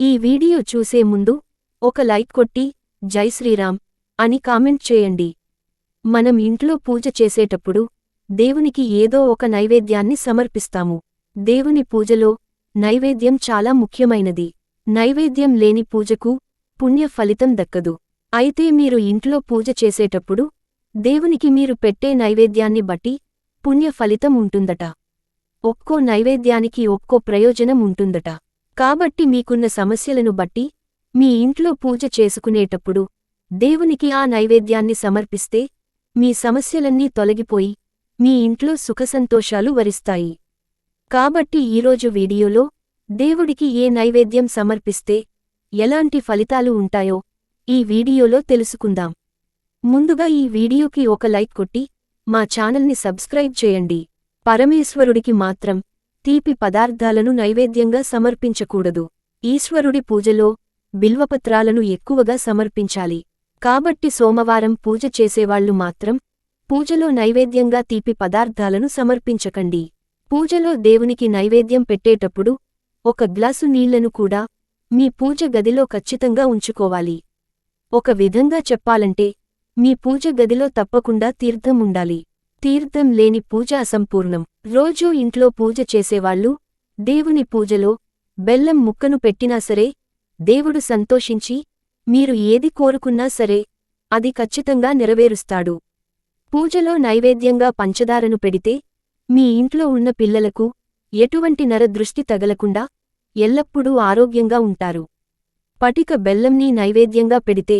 ఈ వీడియో చూసే ముందు ఒక లైక్ కొట్టి జై శ్రీరామ్ అని కామెంట్ చేయండి. మనం ఇంట్లో పూజ చేసేటప్పుడు దేవునికి ఏదో ఒక నైవేద్యాన్ని సమర్పిస్తాము. దేవుని పూజలో నైవేద్యం చాలా ముఖ్యమైనది. నైవేద్యం లేని పూజకు పుణ్య ఫలితం దక్కదు. అయితే మీరు ఇంట్లో పూజ చేసేటప్పుడు దేవునికి మీరు పెట్టే నైవేద్యాన్ని బట్టి పుణ్య ఫలితం ఉంటుందట. ఒక్కో నైవేద్యానికి ఒక్కో ప్రయోజనం ఉంటుందట. కాబట్టి మీకున్న సమస్యలను బట్టి మీ ఇంట్లో పూజ చేసుకునేటప్పుడు దేవునికి ఆ నైవేద్యాన్ని సమర్పిస్తే మీ సమస్యలన్నీ తొలగిపోయి మీ ఇంట్లో సుఖసంతోషాలు వరిస్తాయి. కాబట్టి ఈరోజు వీడియోలో దేవుడికి ఏ నైవేద్యం సమర్పిస్తే ఎలాంటి ఫలితాలు ఉంటాయో ఈ వీడియోలో తెలుసుకుందాం. ముందుగా ఈ వీడియోకి ఒక లైక్ కొట్టి మా ఛానల్ని సబ్స్క్రైబ్ చేయండి. పరమేశ్వరుడికి మాత్రం తీపి పదార్థాలను నైవేద్యంగా సమర్పించకూడదు. ఈశ్వరుడి పూజలో బిల్వపత్రాలను ఎక్కువగా సమర్పించాలి. కాబట్టి సోమవారం పూజ చేసేవాళ్ళు మాత్రం పూజలో నైవేద్యంగా తీపి పదార్థాలను సమర్పించకండి. పూజలో దేవునికి నైవేద్యం పెట్టేటప్పుడు ఒక గ్లాసు నీళ్ళను కూడా మీ పూజ గదిలో ఖచ్చితంగా ఉంచుకోవాలి. ఒక విధంగా చెప్పాలంటే మీ పూజ గదిలో తప్పకుండా తీర్థం ఉండాలి. తీర్థం లేని పూజ అసంపూర్ణం. రోజూ ఇంట్లో పూజ చేసేవాళ్ళు దేవుని పూజలో బెల్లం ముక్కను పెట్టినా సరే దేవుడు సంతోషించి మీరు ఏది కోరుకున్నా సరే అది ఖచ్చితంగా నెరవేరుస్తాడు. పూజలో నైవేద్యంగా పంచదారను పెడితే మీ ఇంట్లో ఉన్న పిల్లలకు ఎటువంటి నరదృష్టి తగలకుండా ఎల్లప్పుడూ ఆరోగ్యంగా ఉంటారు. పటిక బెల్లంని నైవేద్యంగా పెడితే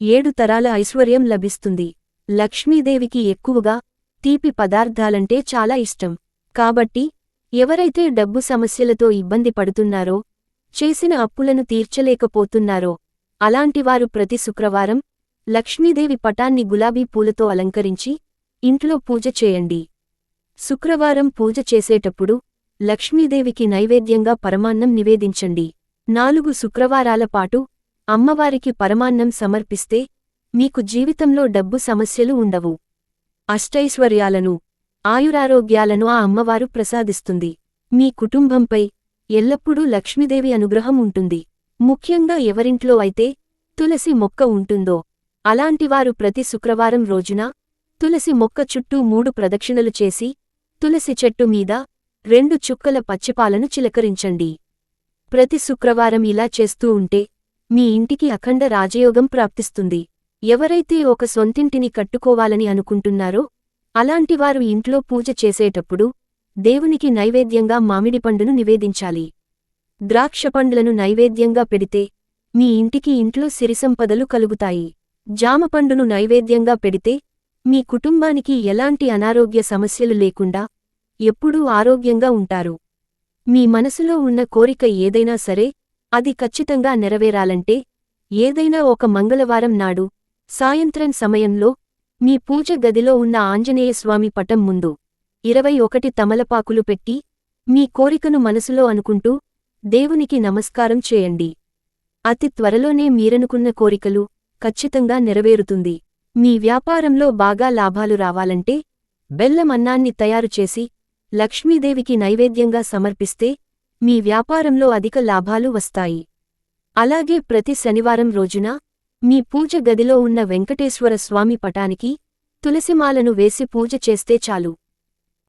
ఏడు తరాల ఐశ్వర్యం లభిస్తుంది. లక్ష్మీదేవికి ఎక్కువగా తీపి పదార్థాలంటే చాలా ఇష్టం. కాబట్టి ఎవరైతే డబ్బు సమస్యలతో ఇబ్బంది పడుతున్నారో చేసిన అప్పులను తీర్చలేకపోతున్నారో అలాంటివారు ప్రతి శుక్రవారం లక్ష్మీదేవి పటాన్ని గులాబీ పూలతో అలంకరించి ఇంట్లో పూజ చేయండి. శుక్రవారం పూజ చేసేటప్పుడు లక్ష్మీదేవికి నైవేద్యంగా పరమాన్నం నివేదించండి. నాలుగు శుక్రవారాల పాటు అమ్మవారికి పరమాన్నం సమర్పిస్తే మీకు జీవితంలో డబ్బు సమస్యలు ఉండవు. అష్టైశ్వర్యాలను ఆయురారోగ్యాలను ఆ అమ్మవారు ప్రసాదిస్తుంది. మీ కుటుంబంపై ఎల్లప్పుడూ లక్ష్మీదేవి అనుగ్రహం ఉంటుంది. ముఖ్యంగా ఎవరింట్లో అయితే తులసి మొక్క ఉంటుందో అలాంటివారు ప్రతి శుక్రవారం రోజున తులసి మొక్క చుట్టూ మూడు ప్రదక్షిణలు చేసి తులసి చెట్టు మీద రెండు చుక్కల పచ్చిపాలను చిలకరించండి. ప్రతి శుక్రవారం ఇలా చేస్తూ ఉంటే మీ ఇంటికి అఖండ రాజయోగం ప్రాప్తిస్తుంది. ఎవరైతే ఒక సొంతింటిని కట్టుకోవాలని అనుకుంటున్నారో అలాంటివారు ఇంట్లో పూజ చేసేటప్పుడు దేవునికి నైవేద్యంగా మామిడి పండును నివేదించాలి. ద్రాక్షపండ్లను నైవేద్యంగా పెడితే మీ ఇంటికి ఇంట్లో సిరిసంపదలు కలుగుతాయి. జామపండును నైవేద్యంగా పెడితే మీ కుటుంబానికి ఎలాంటి అనారోగ్య సమస్యలు లేకుండా ఎప్పుడూ ఆరోగ్యంగా ఉంటారు. మీ మనసులో ఉన్న కోరిక ఏదైనా సరే అది ఖచ్చితంగా నెరవేరాలంటే ఏదైనా ఒక మంగళవారం నాడు సాయంత్రం సమయంలో మీ పూజ గదిలో ఉన్న ఆంజనేయస్వామి పటం ముందు ఇరవై ఒకటి తమలపాకులు పెట్టి మీ కోరికను మనసులో అనుకుంటూ దేవునికి నమస్కారం చేయండి. అతి త్వరలోనే మీరనుకున్న కోరికలు ఖచ్చితంగా నెరవేరుతుంది. మీ వ్యాపారంలో బాగా లాభాలు రావాలంటే బెల్లం అన్నాన్ని తయారుచేసి లక్ష్మీదేవికి నైవేద్యంగా సమర్పిస్తే మీ వ్యాపారంలో అధిక లాభాలు వస్తాయి. అలాగే ప్రతి శనివారం రోజున మీ పూజ గదిలో ఉన్న వెంకటేశ్వర స్వామి పటానికి తులసిమాలను వేసి పూజ చేస్తే చాలు.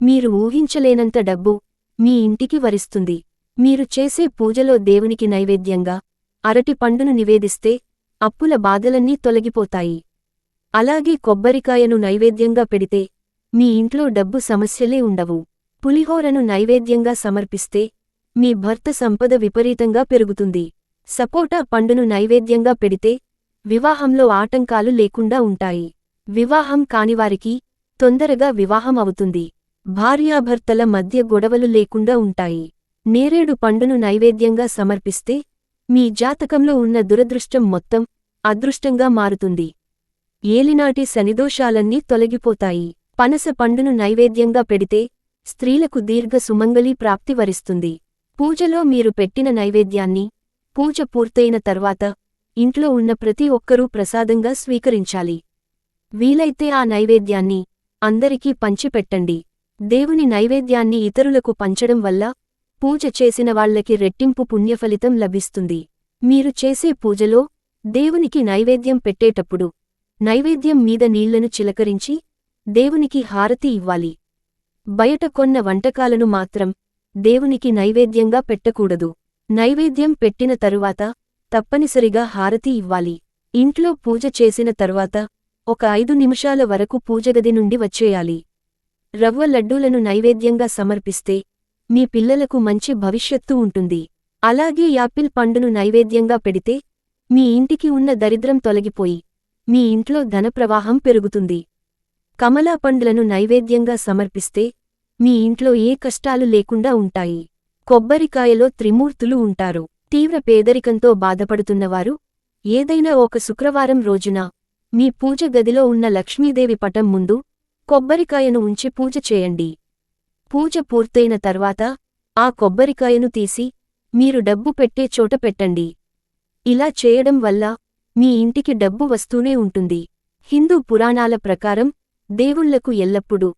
మీరు ఊహించలేనంత డబ్బు మీ ఇంటికి వరిస్తుంది. మీరు చేసే పూజలో దేవునికి నైవేద్యంగా అరటి పండును నివేదిస్తే అప్పుల బాధలన్నీ తొలగిపోతాయి. అలాగే కొబ్బరికాయను నైవేద్యంగా పెడితే మీ ఇంట్లో డబ్బు సమస్యలే ఉండవు. పులిహోరను నైవేద్యంగా సమర్పిస్తే మీ భర్త సంపద విపరీతంగా పెరుగుతుంది. సపోటా పండును నైవేద్యంగా పెడితే వివాహంలో ఆటంకాలు లేకుండా ఉంటాయి. వివాహం కానివారికి తొందరగా వివాహం అవుతుంది. భార్యాభర్తల మధ్య గొడవలు లేకుండా ఉంటాయి. నేరేడు పండును నైవేద్యంగా సమర్పిస్తే మీ జాతకంలో ఉన్న దురదృష్టం మొత్తం అదృష్టంగా మారుతుంది. ఏలినాటి శనిదోషాలన్నీ తొలగిపోతాయి. పనస పండును నైవేద్యంగా పెడితే స్త్రీలకు దీర్ఘ సుమంగళీ ప్రాప్తి వరిస్తుంది. పూజలో మీరు పెట్టిన నైవేద్యాన్ని పూజ పూర్తయిన తర్వాత ఇంట్లో ఉన్న ప్రతి ఒక్కరూ ప్రసాదంగా స్వీకరించాలి. వీలైతే ఆ నైవేద్యాన్ని అందరికీ పంచిపెట్టండి. దేవుని నైవేద్యాన్ని ఇతరులకు పంచడం వల్ల పూజ చేసిన వాళ్ళకి రెట్టింపు పుణ్యఫలితం లభిస్తుంది. మీరు చేసే పూజలో దేవునికి నైవేద్యం పెట్టేటప్పుడు నైవేద్యం మీద నీళ్ళను చిలకరించి దేవునికి హారతి ఇవ్వాలి. బయట కొన్న వంటకాలను మాత్రం దేవునికి నైవేద్యంగా పెట్టకూడదు. నైవేద్యం పెట్టిన తరువాత తప్పనిసరిగా హారతి ఇవ్వాలి. ఇంట్లో పూజ చేసిన తరువాత ఒక ఐదు నిమిషాల వరకు పూజగది నుండి వచ్చేయాలి. రవ్వ లడ్డూలను నైవేద్యంగా సమర్పిస్తే మీ పిల్లలకు మంచి భవిష్యత్తు ఉంటుంది. అలాగే యాపిల్ పండును నైవేద్యంగా పెడితే మీ ఇంటికి ఉన్న దరిద్రం తొలగిపోయి మీ ఇంట్లో ధనప్రవాహం పెరుగుతుంది. కమలా పండులను నైవేద్యంగా సమర్పిస్తే మీ ఇంట్లో ఏ కష్టాలు లేకుండా ఉంటాయి. కొబ్బరికాయలో త్రిమూర్తులు ఉంటారు. తీవ్ర పేదరికంతో బాధపడుతున్నవారు ఏదైనా ఒక శుక్రవారం రోజున మీ పూజ గదిలో ఉన్న లక్ష్మీదేవి పటం ముందు కొబ్బరికాయను ఉంచి పూజ చేయండి. పూజ పూర్తయిన తర్వాత ఆ కొబ్బరికాయను తీసి మీరు డబ్బు పెట్టే చోట పెట్టండి. ఇలా చేయడం వల్ల మీ ఇంటికి డబ్బు వస్తూనే ఉంటుంది. హిందూ పురాణాల ప్రకారం దేవుళ్ళకు ఎల్లప్పుడూ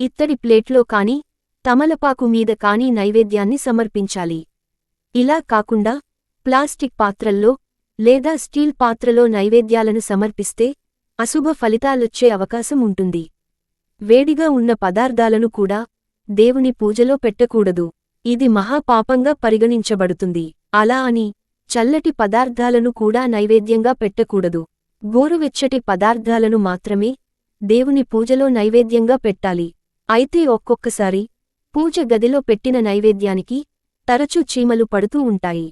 ఇత్తడి ప్లేట్లో కాని తమలపాకు మీద కాని నైవేద్యాన్ని సమర్పించాలి. ఇలా కాకుండా ప్లాస్టిక్ పాత్రల్లో లేదా స్టీల్ పాత్రలో నైవేద్యాలను సమర్పిస్తే అశుభ ఫలితాలొచ్చే అవకాశం ఉంటుంది. వేడిగా ఉన్న పదార్థాలను కూడా దేవుని పూజలో పెట్టకూడదు. ఇది మహాపాపంగా పరిగణించబడుతుంది. అలా అని చల్లటి పదార్థాలను కూడా నైవేద్యంగా పెట్టకూడదు. గోరువెచ్చటి పదార్థాలను మాత్రమే దేవుని పూజలో నైవేద్యంగా పెట్టాలి. అయితే ఒక్కొక్కసారి పూజ గదిలో పెట్టిన నైవేద్యానికి తరచూ చీమలు పడుతూ ఉంటాయి.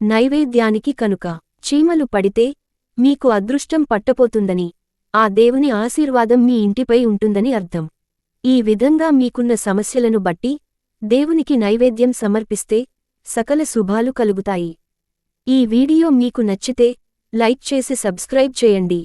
నైవేద్యానికి కనుక చీమలు పడితే మీకు అదృష్టం పట్టపోతుందని ఆ దేవుని ఆశీర్వాదం మీ ఇంటిపై ఉంటుందని అర్థం. ఈ విధంగా మీకున్న సమస్యలను బట్టి దేవునికి నైవేద్యం సమర్పిస్తే సకల శుభాలు కలుగుతాయి. ఈ వీడియో మీకు నచ్చితే లైక్ చేసి సబ్స్క్రైబ్ చేయండి.